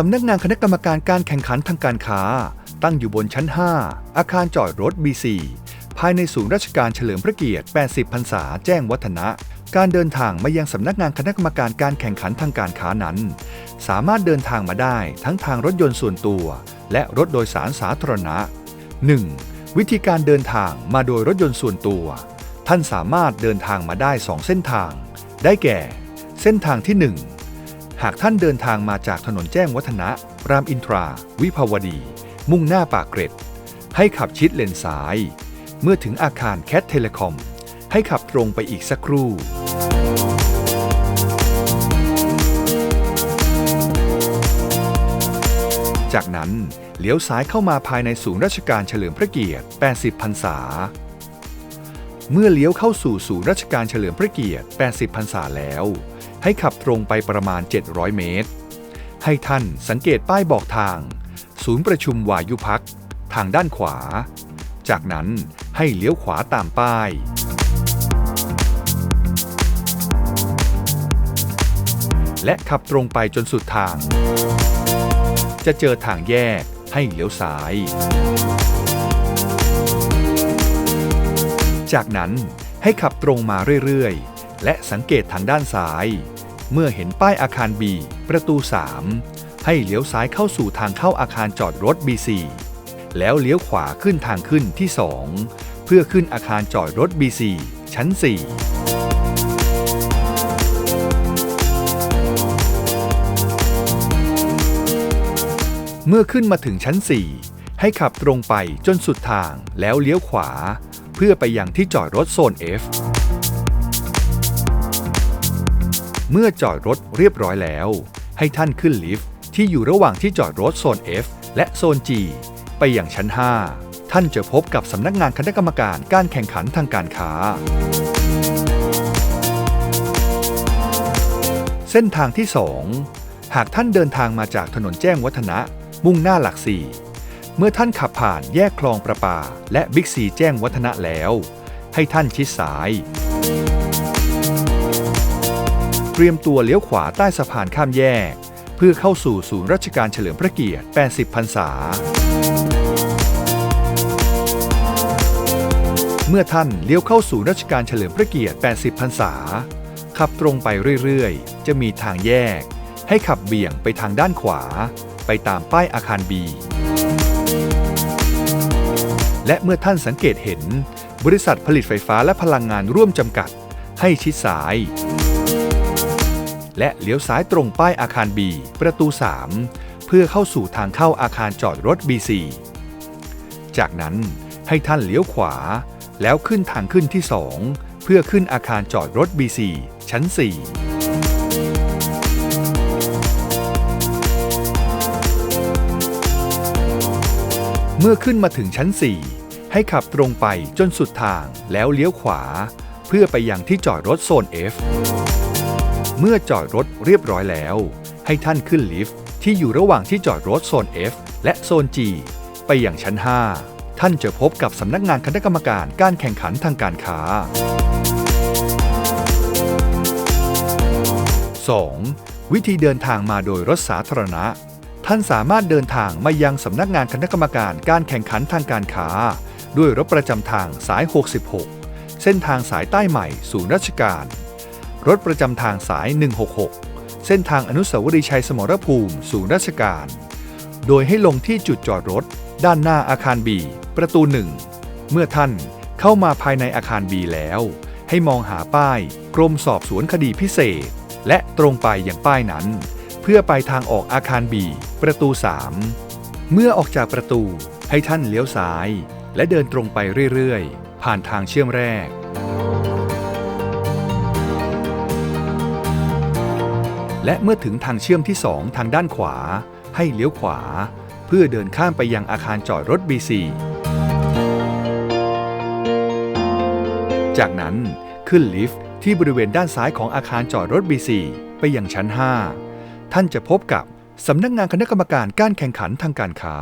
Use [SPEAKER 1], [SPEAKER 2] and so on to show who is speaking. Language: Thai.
[SPEAKER 1] สำนักงานคณะกรรมการการแข่งขันทางการค้า ตั้งอยู่บนชั้น 5 อาคารจอดรถ B4 ภายในศูนย์ราชการเฉลิมพระเกียรติ 80 พรรษา แจ้งวัฒนะ การเดินทางมายังสำนักงานคณะกรรมการการแข่งขันทางการค้านั้น สามารถเดินทางมาได้ทั้งทางรถยนต์ส่วนตัว และรถโดยสารสาธารณะ 1. วิธีการเดินทางมาโดยรถยนต์ส่วนตัว ท่านสามารถเดินทางมาได้ 2 เส้นทาง ได้แก่ เส้นทางที่ 1 หากท่านเดินทางมาจากถนนแจ้งวัฒนะ รามอินทรา วิภาวดี มุ่งหน้าปากเกร็ด ให้ขับชิดเลนซ้าย เมื่อถึงอาคารแคทเทเลคอม ให้ขับตรงไปอีกสักครู่ จากนั้นเลี้ยวซ้ายเข้ามาภายในศูนย์ราชการเฉลิมพระเกียรติ 80 พรรษา เมื่อเลี้ยวเข้าสู่ศูนย์ราชการเฉลิมพระเกียรติ 80 พรรษาแล้ว ให้ขับตรงไปประมาณ 700 เมตร ให้ท่านสังเกตป้ายบอกทาง ศูนย์ประชุมวายุพัก ทางด้านขวา จากนั้นให้เลี้ยวขวาตามป้าย และขับตรงไปจนสุดทาง จะเจอทางแยกให้เลี้ยวซ้าย จากนั้นให้ขับตรงมาเรื่อยๆ และสังเกตทางด้านซ้าย เมื่อเห็นป้ายอาคาร B ประตู 3 ให้เลี้ยวซ้ายเข้าสู่ทางเข้าอาคารจอดรถ B4 แล้วเลี้ยวขวาขึ้นทางขึ้นที่ 2 เพื่อขึ้นอาคารจอดรถ B4 ชั้น 4เมื่อขึ้นมาถึงชั้น 4 ให้ขับตรงไปจนสุดทางแล้วเลี้ยวขวา เพื่อไปยังที่จอดรถโซน F เมื่อจอดรถเรียบร้อยแล้ว ให้ท่านขึ้นลิฟต์ที่อยู่ระหว่างที่จอดรถโซน F และโซน G ไปอยังชั้น 5 ท่านจะพบกับสำนักงานคณะกรรมการการแข่งขันทางการค้า เส้นทางที่ 2 หากท่านเดินทางมาจากถนนแจ้งวัฒนะ มุ่งหน้าหลักสี่เมื่อท่านขับผ่านแยกคลองประปา และบิ๊กซีแจ้งวัฒนะแล้ว ให้ท่านชิดซ้าย เตรียมตัวเลี้ยวขวาใต้สะพานข้ามแยก เพื่อเข้าสู่ศูนย์ราชการเฉลิมพระเกียรติ 80 พรรษา เมื่อท่านเลี้ยวเข้าสู่ราชการเฉลิมพระเกียรติ 80 พรรษา ขับตรงไปเรื่อยๆ จะมีทางแยก ให้ขับเบี่ยงไปทางด้านขวา ไปตามป้ายอาคาร B และเมื่อท่านสังเกตเห็น บริษัทผลิตไฟฟ้าและพลังงานร่วมจำกัด ให้ชิดซ้าย และเลี้ยวซ้ายตรงป้ายอาคาร B ประตู 3 เพื่อเข้าสู่ทางเข้าอาคารจอดรถ B4 จากนั้นให้ท่านเลี้ยวขวา แล้วขึ้นทางขึ้นที่ 2 เพื่อขึ้นอาคารจอดรถ B4 ชั้น 4เมื่อขึ้นมาถึงชั้น 4 ให้ขับตรงไปจนสุดทางแล้วเลี้ยวขวา เพื่อไปยังที่จอดรถโซน F เมื่อจอดรถเรียบร้อยแล้ว ให้ท่านขึ้นลิฟต์ที่อยู่ระหว่างที่จอดรถโซน F และโซน G ไปอยังชั้น 5 ท่านจะพบกับสำนักงานคณะกรรมการการแข่งขันทางการค้า 2. วิธีเดินทางมาโดยรถสาธารณะ ท่านสามารถเดินทางมายังสำนักงานคณะกรรมการการแข่งขันทางการค้า ด้วยรถประจำทางสาย 66 เส้นทางสายใต้ใหม่ศูนย์ราชการ รถประจำทางสาย 166 เส้นทางอนุสาวรีย์ชัยสมรภูมิ ศูนย์ราชการ โดยให้ลงที่จุดจอดรถ ด้านหน้าอาคารบีประตู 1 เมื่อท่านเข้ามาภายในอาคารบีแล้ว ให้มองหาป้าย กรมสอบสวนคดีพิเศษ และตรงไปอย่างป้ายนั้น เพื่อไปทางออกอาคารบีประตู 3 เมื่อออกจากประตูให้ท่านเลี้ยวซ้าย และเดินตรงไปเรื่อยๆ ผ่านทางเชื่อมแรก และเมื่อถึงทางเชื่อมที่ 2 ทางด้านขวา ให้เลี้ยวขวา เพื่อเดินข้ามไปยังอาคารจอดรถ B4 จากนั้นขึ้นลิฟต์ที่บริเวณด้านซ้ายของอาคารจอดรถ B4 ไปยังชั้น 5 ท่านจะพบกับสำนักงานคณะกรรมการการแข่งขันทางการค้า